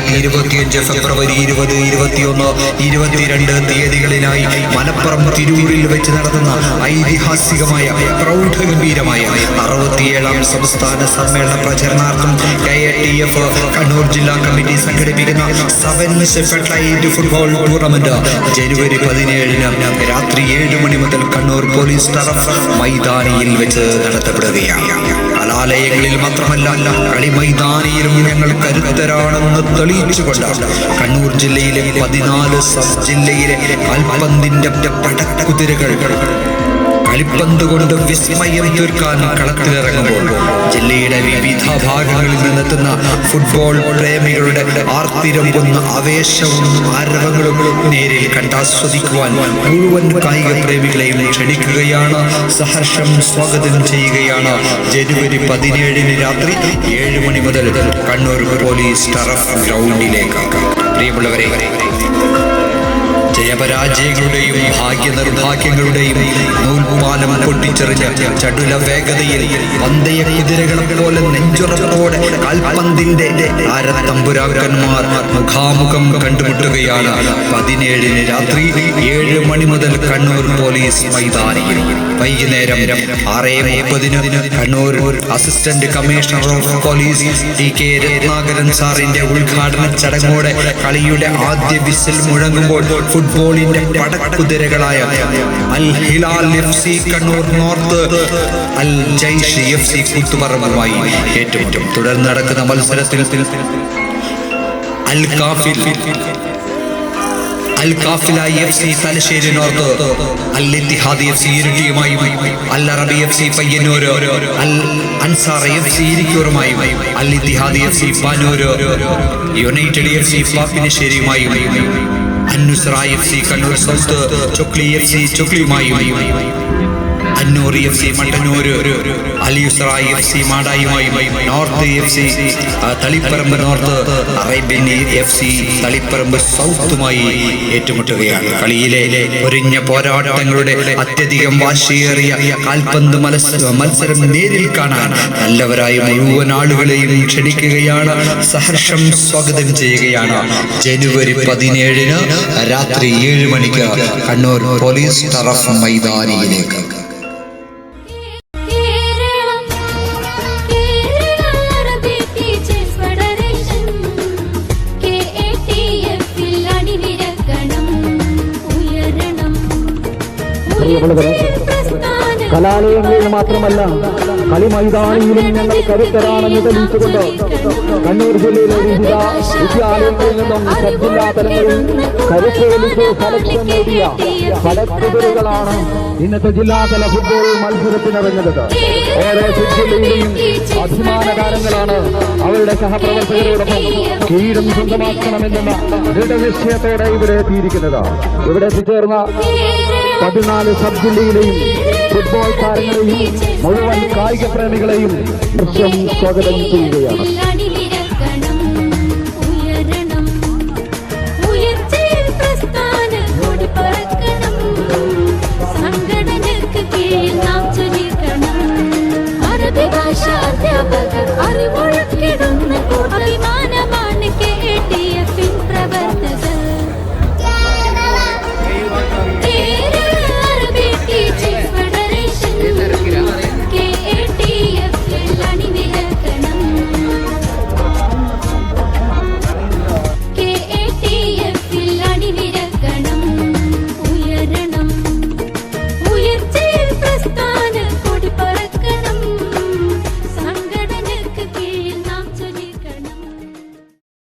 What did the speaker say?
രണ്ടായിരത്തി ഇരുപത്തിയഞ്ച് ഫെബ്രുവരി ഇരുപത് ഇരുപത്തിയൊന്ന് ഇരുപത്തിരണ്ട് തീയതികളിലായി മലപ്പുറം തിരൂരിൽ വെച്ച് നടത്തുന്ന ഐതിഹാസികമായ പ്രൗഢഗംഭീരമായ അറുപത്തിയേഴാം സംസ്ഥാന സമ്മേളന പ്രചരണാർത്ഥം K A T F Kannur ജില്ലാ കമ്മിറ്റി സംഘടിപ്പിക്കുന്ന സെവൻസ് ഫുട്ബോൾ ടൂർണമെന്റ് ജനുവരി പതിനേഴിന് രാത്രി ഏഴ് മണി മുതൽ കണ്ണൂർ പോലീസ് ടറഫ് മൈതാനിയിൽ വെച്ച് നടത്തപ്പെടുകയാണ്. കലാലയങ്ങളിൽ മാത്രമല്ല കളി മൈതാനിയിലും ഞങ്ങൾ കരുത്തരാണെന്ന് തെളിയിച്ചുകൊണ്ട് കണ്ണൂർ ജില്ലയിലെ പതിനാല് സബ് ജില്ലയിലെ കാൽപന്തിന്റെ പടക്കുതിരകൾ. കളിപ്പന്ത് കൊണ്ട് വിസ്മയം തീർക്കാൻ കളത്തിലിറങ്ങുമ്പോൾ ജില്ലയുടെ വിവിധ ഭാഗങ്ങളിൽ നിന്നെത്തുന്ന ഫുട്ബോൾ പ്രേമികളുടെ ആർത്തിരമ്പുന്ന ആവേശവും ആരവങ്ങളും നേരിൽ കണ്ടാസ്വദിക്കുവാൻ മുഴുവൻ കായിക പ്രേമികളെയും ക്ഷണിക്കുകയാണ്. സഹർഷം സ്വാഗതം ചെയ്യുകയാണ് ജനുവരി പതിനേഴിന് രാത്രി ഏഴ് മണി മുതൽ കണ്ണൂർ പോലീസ് ടറഫ് ഗ്രൗണ്ടിലേക്ക്. പ്രിയമുള്ളവരെ ജയപരാജയങ്ങളുടെയും ഭാഗ്യ നിർഭാഗ്യങ്ങളുടെയും നൂൽപാലം പൊട്ടിച്ചെറിഞ്ഞ ചടുല വേഗതയിൽ പന്തയ കുതിരകളെ പോലെ നെഞ്ചുറപ്പോടെ കാൽപന്തിന്റെ ആരത്തമ്പുരാക്കന്മാർ മുഖാമുഖം കണ്ടുമുട്ടുകയാണ്. പതിനേഴിന് രാത്രി ഏഴ് മണി മുതൽ കണ്ണൂർ പോലീസ് മൈതാനിയിൽ. വൈകുന്നേരം ആറേ മുപ്പതിന് Kannur assistant commissioner of police T K Ratnakaran സാറിന്റെ ഉദ്ഘാടന ചടങ്ങോടെ കളിയുടെ ആദ്യ വിസിൽ മുഴങ്ങുമ്പോൾ ഫുട്ബോളിന്റെ പടക്കുതിരകളായ Al Hilal F C Kannur north Al Jaish F C കൂത്തുപറമ്പുമായി ഏറ്റുമുറ്റും തുടർന്ന് നടക്കുന്ന മത്സരത്തിൽ Al Kafil Al കാഫിലായി F C Thalassery north Al Ittihad F C ഇരുട്ടിയുമായി Al Arabi F C Payyanur Al Ansar F C ഇരിക്കൂറുമായി Al Ittihad F C Panoor united F C പാപ്പിനിശ്ശേരിയുമായും Annusra F C Kannur south Chokli F C ചൊക്ലിയുമായും. Annur F C Mattannur Aliyusra F C മാടായുമായി north F C Taliparamba north Arabian F C Taliparamba സൗത്തുമായി ഏറ്റുമുട്ടുകയാണ്. കളിയിലെ ഒരിഞ്ഞ പോരാട്ടങ്ങളുടെ അത്യധികം വാശിയേറിയ കാൽപന്ത് മത്സരം നേരിൽ കാണാൻ നല്ലവരായ മുഴുവൻ ആളുകളെയും ക്ഷണിക്കുകയാണ്. സഹർഷം സ്വാഗതം ചെയ്യുകയാണ്. ജനുവരി പതിനേഴിന് രാത്രി ഏഴ് മണിക്ക് കണ്ണൂർ പോലീസ് ടറഫ് മൈതാനിയിലേക്ക്. പ്രിയമുള്ളവരെ, കലാലയങ്ങളിൽ മാത്രമല്ല കളി മൈതാനിയിലും ഞങ്ങൾ കരുത്തരാണെന്ന് തെളിയിച്ചുകൊണ്ട് കണ്ണൂർ ജില്ലയിലെ വിവിധ വിദ്യാലയങ്ങളിൽ നിന്നും സബ് ജില്ലാ തലങ്ങളിൽ കരുത്തേലിച്ച് സെലക്ഷൻ നേടിയ പടക്കുതിരുകളാണ് ഇന്നത്തെ ജില്ലാതല ഫുട്ബോൾ മത്സരത്തിനിറങ്ങുന്നത് ഓരോ ഫുട്ബോളിലെയും ജില്ലയിലെയും അഭിമാന താരങ്ങളാണ് അവരുടെ സഹപ്രവർത്തകരോടൊപ്പം കീഴും സ്വന്തമാക്കണമെന്നുള്ള ദൃഢനിശ്ചയത്തോടെ ഇവിടെ എത്തിയിരിക്കുന്നത്. ഇവിടെ എത്തിച്ചേർന്ന പതിനാല് സബ് ജില്ലയിലെയും ഫുട്ബോൾ താരങ്ങളെയും മുഴുവൻ കായിക പ്രേമികളെയും സ്വാഗതം ചെയ്യുകയാണ്.